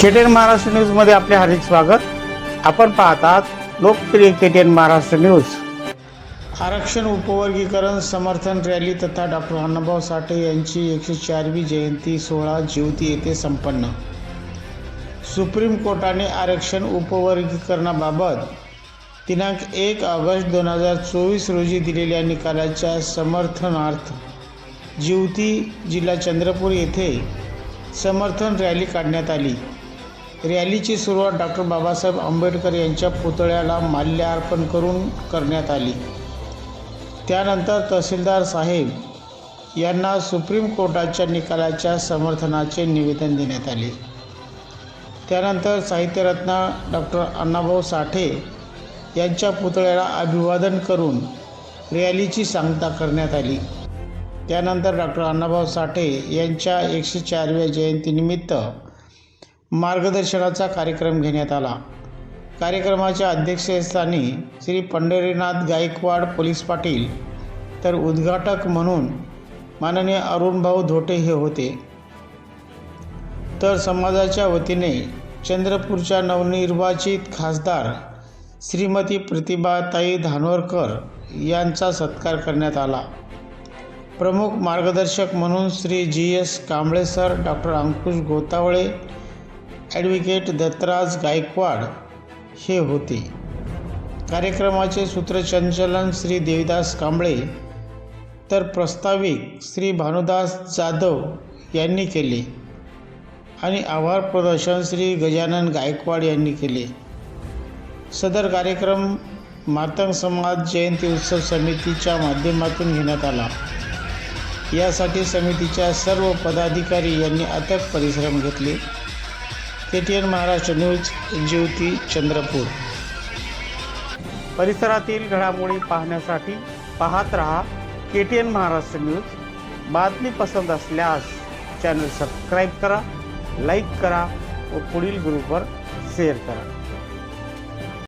KTN Maharashtra न्यूजमध्ये आपले हार्दिक स्वागत. आपण पाहतात लोकप्रिय केटीएन महाराष्ट्र न्यूज आरक्षण उपवर्गीकरण समर्थन रॅली तथा डॉक्टर अण्णाभाऊ साठे यांची एकशे चारवी जयंती सोहळा ज्योती येथे संपन्न. सुप्रीम कोर्टाने आरक्षण उपवर्गीकरणाबाबत दिनांक एक ऑगस्ट दोन हजार चोवीस रोजी दिलेल्या निकालाच्या समर्थनार्थ ज्योती जिल्हा चंद्रपूर येथे समर्थन रॅली काढण्यात आली. रॅलीची सुरुवात डॉक्टर बाबासाहेब आंबेडकर यांच्या पुतळ्याला माल्यार्पण करून करण्यात आली. त्यानंतर तहसीलदार साहेब यांना सुप्रीम कोर्टाच्या निकालाच्या समर्थनाचे निवेदन देण्यात आले. त्यानंतर साहित्यरत्न डॉक्टर अण्णाभाऊ साठे यांच्या पुतळ्याला अभिवादन करून रॅलीची सांगता करण्यात आली. त्यानंतर डॉक्टर अण्णाभाऊ साठे यांच्या एकशे चारव्या जयंतीनिमित्त मार्गदर्शनाचा कार्यक्रम घेण्यात आला. कार्यक्रमाच्या अध्यक्षस्थानी श्री पंढरीनाथ गायकवाड पोलीस पाटील तर उद्घाटक म्हणून माननीय अरुणभाऊ धोटे हे होते. तर समाजाच्या वतीने चंद्रपूरच्या नवनिर्वाचित खासदार श्रीमती प्रतिभाताई धानोरकर यांचा सत्कार करण्यात आला. प्रमुख मार्गदर्शक म्हणून Shri G S Kamble sir doctor Ankush Gotawale advocate Dattaraj Gaikwad हे होते. कार्यक्रमाचे सूत्रसंचलन श्री देविदास कांबळे तर प्रस्ताविक श्री भानुदास जाधव यांनी केले आणि आभार प्रदर्शन श्री गजानन गायकवाड यांनी केले. सदर कार्यक्रम मातंग समाज जयंती उत्सव समितीच्या माध्यमातून घेण्यात आला. यासाठी समितीच्या सर्व पदाधिकारी यांनी अथक परिश्रम घेतले. K T N Maharashtra news Jyoti Chandrapur. परिसरातील घडामोडी पाहण्यासाठी पाहत रहा K T N Maharashtra news. बातमी पसंत असल्यास चॅनल सबस्क्राईब करा लाईक करा व पुढील ग्रुपवर शेअर करा.